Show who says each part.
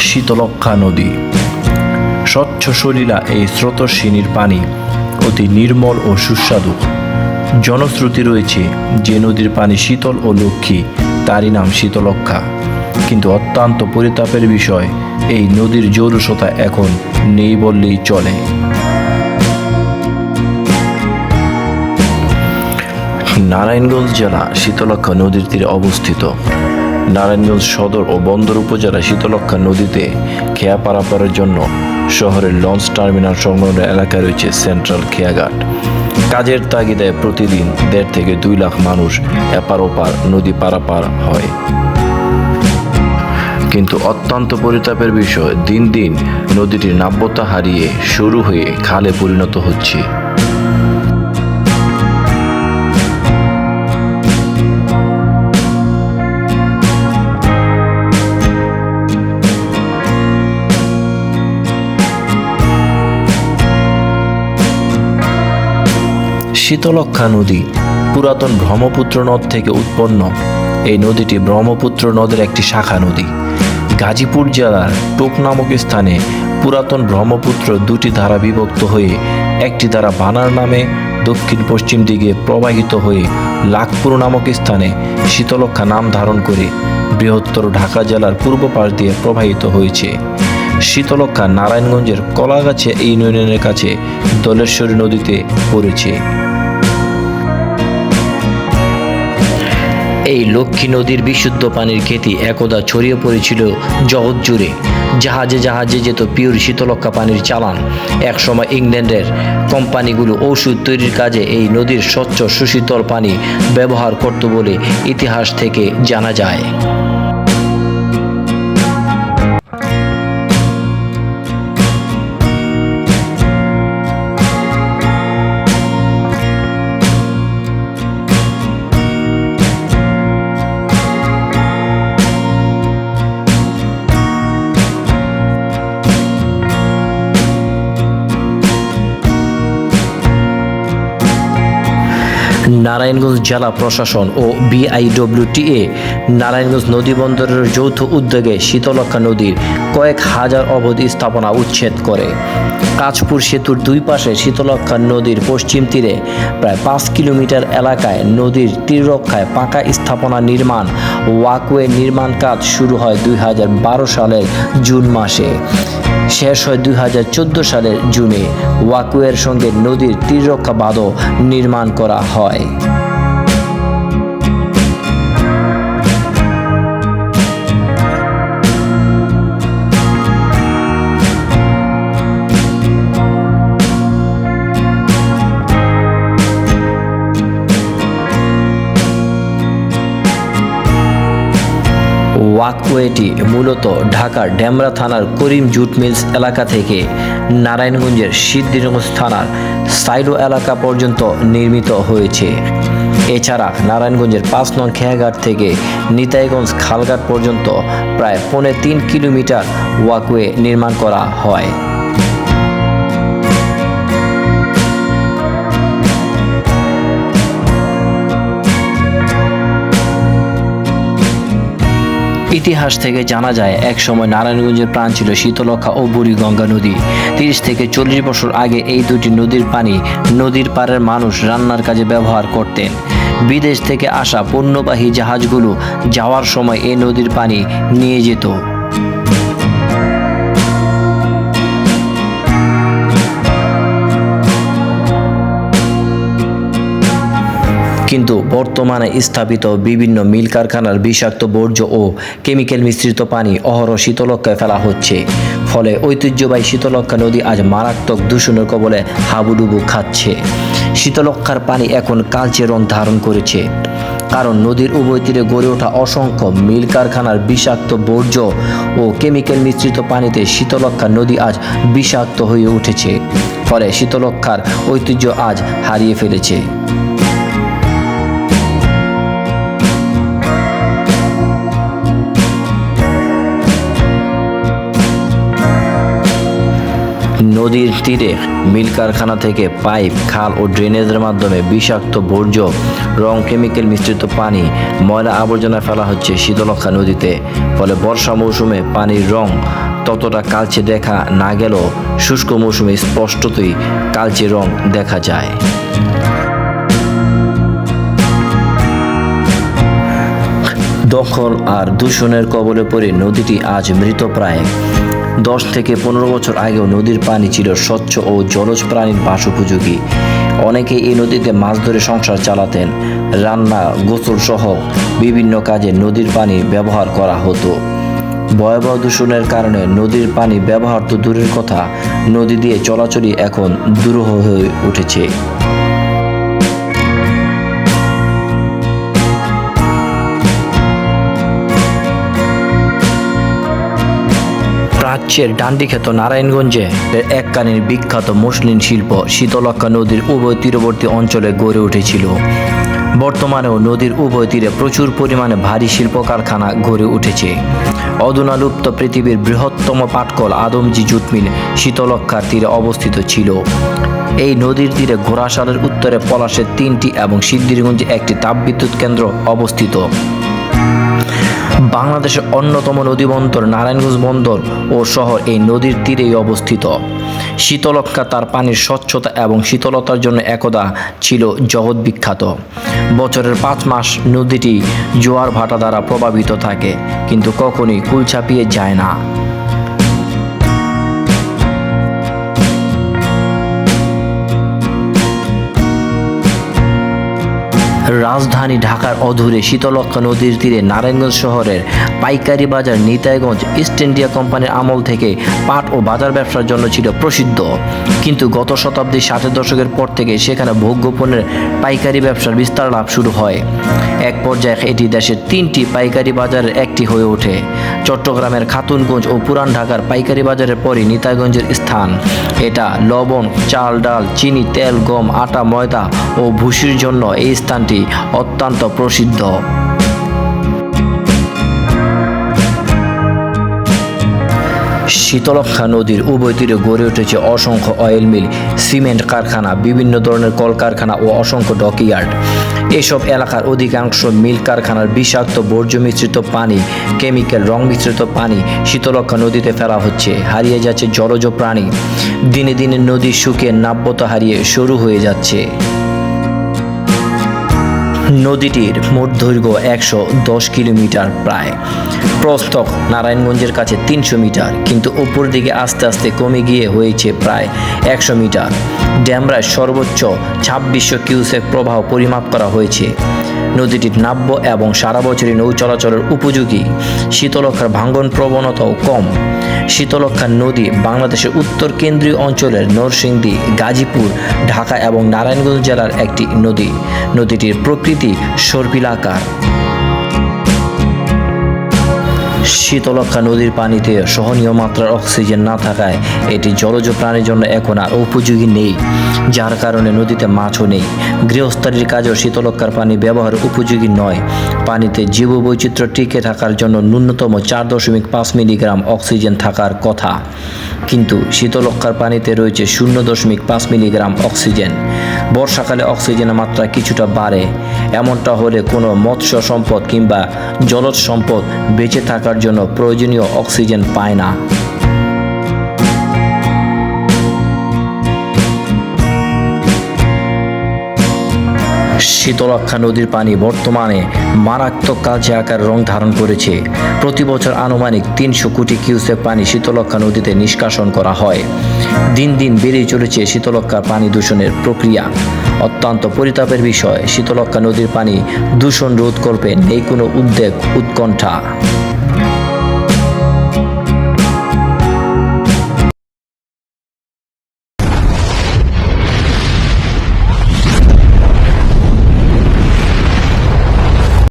Speaker 1: শীতলক্ষা নদী। স্বচ্ছ সলিলা এই স্রোতস্বিনীর পানি অতি নির্মল ও সুস্বাদু। জনশ্রুতি রয়েছে যে নদীর পানি শীতল ও লক্ষ্মী, তারই নাম শীতলক্ষা কিন্তু অত্যন্ত পরিতাপের বিষয়, এই নদীর জৌলসতা এখন নেই বললেই চলে। নারায়ণগঞ্জ জেলা শীতলক্ষা নদীর তীরে অবস্থিত। নারায়ণগঞ্জ সদর ও বন্দর উপজেলা শীতলক্ষা নদীতে খেয়া পারাপারের জন্য শহরের লঞ্চ টার্মিনাল সংলগ্ন এলাকায় রয়েছে সেন্ট্রাল খেয়াঘাট। কাজের তাগিদায় প্রতিদিন দেড় থেকে দুই লাখ মানুষ এপার ওপার নদী পারাপার হয়। কিন্তু অত্যন্ত পরিতাপের বিষয়, দিন দিন নদীটির নাব্যতা হারিয়ে শুরু হয়ে খালে পরিণত হচ্ছে। শীতলক্ষা নদী, পুরাতন ব্রহ্মপুত্র নদ থেকে উৎপন্ন। এই নদীটি ব্রহ্মপুত্র নদের একটি শাখা নদী। গাজীপুর জেলার টোপ নামক স্থানে পুরাতন ব্রহ্মপুত্র দুটি ধারা বিভক্ত হয়ে একটি ধারা বানার নামে দক্ষিণ পশ্চিম দিকে প্রবাহিত হয়ে লাখপুর নামক স্থানে শীতলক্ষা নাম ধারণ করে বৃহত্তর ঢাকা জেলার পূর্ব পাশ দিয়ে প্রবাহিত হয়েছে। শীতলক্ষা নারায়ণগঞ্জের কলাগাছে ইউনিয়নের কাছে দলেশ্বরী নদীতে পড়েছে। এই লক্ষ্মী নদীর বিশুদ্ধ পানির খ্যাতি একদা ছড়িয়ে পড়েছিল জগৎ জুড়ে। জাহাজে জাহাজে যেত পিওর শীতলক্ষা পানির চালান। একসময় ইংল্যান্ডের কোম্পানিগুলো ওষুধ তৈরির কাজে এই নদীর স্বচ্ছ সুশীতল পানি ব্যবহার করত বলে ইতিহাস থেকে জানা যায়। নারায়ণগঞ্জ জেলা প্রশাসন ও বিআইডব্লিউটিএ নারায়ণগঞ্জ নদী বন্দরের যৌথ উদ্যোগে শীতলক্ষা নদীর কয়েক হাজার অবধি স্থাপনা উচ্ছেদ করে। কাঁচপুর সেতুর দুই পাশে শীতলক্ষা নদীর পশ্চিম তীরে প্রায় পাঁচ কিলোমিটার এলাকায় নদীর তীররক্ষায় পাকা স্থাপনা নির্মাণ, ওয়াকওয়ে নির্মাণ কাজ শুরু হয় দুই হাজার বারো সালের জুন মাসে। শেষ হয় দুই হাজার চোদ্দ সালের জুনে। ওয়াকুয়ের সঙ্গে নদীর তীররক্ষা বাঁধও নির্মাণ করা হয়। ওয়াকওয়েটি মূলত ঢাকার ডেমরা থানার করিম জুট মিলস এলাকা থেকে নারায়ণগঞ্জের সিদ্ধিরগঞ্জ থানার সাইডো এলাকা পর্যন্ত নির্মিত হয়েছে। এছাড়া নারায়ণগঞ্জের পাঁচ নং খেয়াঘাট থেকে নিতাইগঞ্জ খালঘাট পর্যন্ত প্রায় পৌনে তিন কিলোমিটার ওয়াকওয়ে নির্মাণ করা হয়। ইতিহাস থেকে জানা যায় এক সময় নারায়ণগঞ্জের প্রাণ ছিল শীতলক্ষা ও বুড়িগঙ্গা নদী। তিরিশ থেকে চল্লিশ বছর আগে এই দুটি নদীর পানি নদীর পাড়ের মানুষ রান্নার কাজে ব্যবহার করতেন। বিদেশ থেকে আসা পণ্যবাহী জাহাজগুলো যাওয়ার সময় এই নদীর পানি নিয়ে যেত। কিন্তু বর্তমানে স্থাপিত বিভিন্ন মিল কারখানার বিষাক্ত বর্জ্য ও কেমিক্যাল মিশ্রিত পানি অহর শীতলক্ষায় ফেলা হচ্ছে। ফলে ঐতিহ্যবাহী শীতলক্ষা নদী আজ মারাত্মক দূষণের কবলে হাবুডুবু খাচ্ছে। শীতলক্ষার পানি এখন কালচে রং ধারণ করেছে। কারণ নদীর উভয় তীরে গড়ে ওঠা অসংখ্য মিল কারখানার বিষাক্ত বর্জ্য ও কেমিক্যাল মিশ্রিত পানিতে শীতলক্ষা নদী আজ বিষাক্ত হয়ে উঠেছে। ফলে শীতলক্ষার ঐতিহ্য আজ হারিয়ে ফেলেছে। নদীর তীরে মিল কারখানা থেকে পাইপ, খাল ও ড্রেনেজের মাধ্যমে বিষাক্ত বর্জ্য, রং, কেমিক্যাল মিশ্রিত পানি, ময়লা আবর্জনা ফেলা হচ্ছে শীতলক্ষা নদীতে। ফলে বর্ষা মৌসুমে পানির রং ততটা কালচে দেখা না গেলেও শুষ্ক মৌসুমে স্পষ্টতই কালচে রং দেখা যায়। দখল আর দূষণের কবলে পড়ে নদীটি আজ মৃতপ্রায় দশ থেকে পনেরো বছর আগেও নদীর পানি ছিল স্বচ্ছ ও জলজ প্রাণীর বাস উপযোগী অনেকে এই নদীতে মাছ ধরে সংসার চালাতেন, রান্না গোসল সহ বিভিন্ন কাজে নদীর পানি ব্যবহার করা হতো। ভয়াবহ দূষণের কারণে নদীর পানি ব্যবহার তো দূরের কথা, নদী দিয়ে চলাচলই এখন দুরূহ হয়ে উঠেছে। প্রাচ্যের ডান্ডিখ্যাত নারায়ণগঞ্জে এককালীন বিখ্যাত মুসলিম শিল্প শীতলক্ষা নদীর উভয় তীরবর্তী অঞ্চলে গড়ে উঠেছিল। বর্তমানেও নদীর উভয় তীরে প্রচুর পরিমাণে ভারী শিল্প কারখানা গড়ে উঠেছে। অধুনালুপ্ত পৃথিবীর বৃহত্তম পাটকল আদমজি জুট মিল শীতলক্ষার তীরে অবস্থিত ছিল। এই নদীর তীরে ঘোড়াশালের উত্তরে পলাশের তিনটি এবং সিদ্ধিরগঞ্জে একটি তাপবিদ্যুৎ কেন্দ্র অবস্থিত। বাংলাদেশের অন্যতম নদী বন্দর নারায়ণগঞ্জ বন্দর ও শহর এই নদীর তীরেই অবস্থিত। শীতলক্ষা তার পানির স্বচ্ছতা এবং শীতলতার জন্য একদা ছিল জগৎ বিখ্যাত। বছরের পাঁচ মাস নদীটি জোয়ার ভাটা দ্বারা প্রভাবিত থাকে, কিন্তু কখনই কুল ছাপিয়ে যায় না। রাজধানী ঢাকার অধুরে শীতলক্ষা নদীর তীরে নারায়ণগঞ্জ শহরের পাইকারি বাজার নিতাইগঞ্জ ইস্ট ইন্ডিয়া কোম্পানির আমল থেকে পাট ও বাজার ব্যবসার জন্য ছিল প্রসিদ্ধ। কিন্তু গত শতাব্দীর ষাটের দশকের পর থেকে সেখানে ভোগ্যপণ্যের পাইকারি ব্যবসার বিস্তার লাভ শুরু হয়। এক পর্যায়ে এটি দেশের তিনটি পাইকারি বাজারের একটি হয়ে ওঠে। চট্টগ্রামের খাতুনগঞ্জ ও পুরান ঢাকার পাইকারি বাজারের পরই নিতাইগঞ্জের স্থান। এটা লবণ, চাল, ডাল, চিনি, তেল, গম, আটা, ময়দা ও ভুসির জন্য এই স্থানটি অত্যন্ত প্রসিদ্ধ। শীতলক্ষা নদীর উভয় তীরে গড়ে উঠেছে অসংখ্য অয়েল মিল, সিমেন্ট কারখানা, বিভিন্ন ধরনের কলকারখানা ও অসংখ্য ডকইয়ার্ড। এসব এলাকার অধিকাংশ মিল কারখানার বিষাক্ত বর্জ্য মিশ্রিত পানি, কেমিক্যাল রং মিশ্রিত পানি শীতলক্ষা নদীতে ফেলা হচ্ছে, হারিয়ে যাচ্ছে জলজ প্রাণী। দিনে দিনে নদী শুকিয়ে নাব্যতা হারিয়ে শুরু হয়ে যাচ্ছে। নদীটির মোট দৈর্ঘ্য একশো দশ কিলোমিটার প্রায়। প্রস্তক নারায়ণগঞ্জের কাছে তিনশো মিটার, কিন্তু উপর দিকে আস্তে আস্তে কমে গিয়ে হয়েছে প্রায় একশো মিটার। ড্যামরায় সর্বোচ্চ ছাব্বিশশো কিউসেক প্রবাহ পরিমাপ করা হয়েছে। নদীটির নাব্য এবং সারা বছরই নৌ চলাচলের উপযোগী। শীতলক্ষার ভাঙ্গন প্রবণতাও কম। শীতলক্ষার নদী বাংলাদেশের উত্তর কেন্দ্রীয় অঞ্চলের নরসিংদী, গাজীপুর, ঢাকা এবং নারায়ণগঞ্জ জেলার একটি নদী। নদীটির প্রকৃতি সর্পিলাকার। শীতলক্ষা নদীর পানিতে সহনীয় মাত্রার অক্সিজেন না থাকায় এটি জলজ প্রাণীর জন্য এখন আর উপযোগী নেই, যার কারণে নদীতে মাছও নেই। গৃহস্থালির কাজেও শীতলক্ষার পানি ব্যবহার উপযোগী নয়। পানিতে জীববৈচিত্র্য টিকে থাকার জন্য ন্যূনতম চার দশমিক পাঁচ মিলিগ্রাম অক্সিজেন থাকার কথা। কিন্তু শীতলক্ষার পানিতে রয়েছে শূন্য দশমিক পাঁচ মিলিগ্রাম অক্সিজেন। বর্ষাকালে অক্সিজেনের মাত্রা কিছুটা বাড়ে। এমনটা হলে কোনো মৎস্য সম্পদ কিংবা জলজ সম্পদ বেঁচে থাকার জন্য প্রয়োজনীয় অক্সিজেন পায় না। শীতলক্ষা নদীর পানি বর্তমানে মারাত্মক কালচে আকার রং ধারণ করেছে। প্রতি বছর আনুমানিক তিনশো কোটি কিউসেক পানি শীতলক্ষা নদীতে নিষ্কাশন করা হয়। দিন দিন বেড়েই চলেছে শীতলক্ষা পানি দূষণের প্রক্রিয়া। অত্যন্ত পরিতাপের বিষয় শীতলক্ষা নদীর পানি দূষণ রোধ করবে, নেই কোনো উদ্বেগ, উৎকণ্ঠা।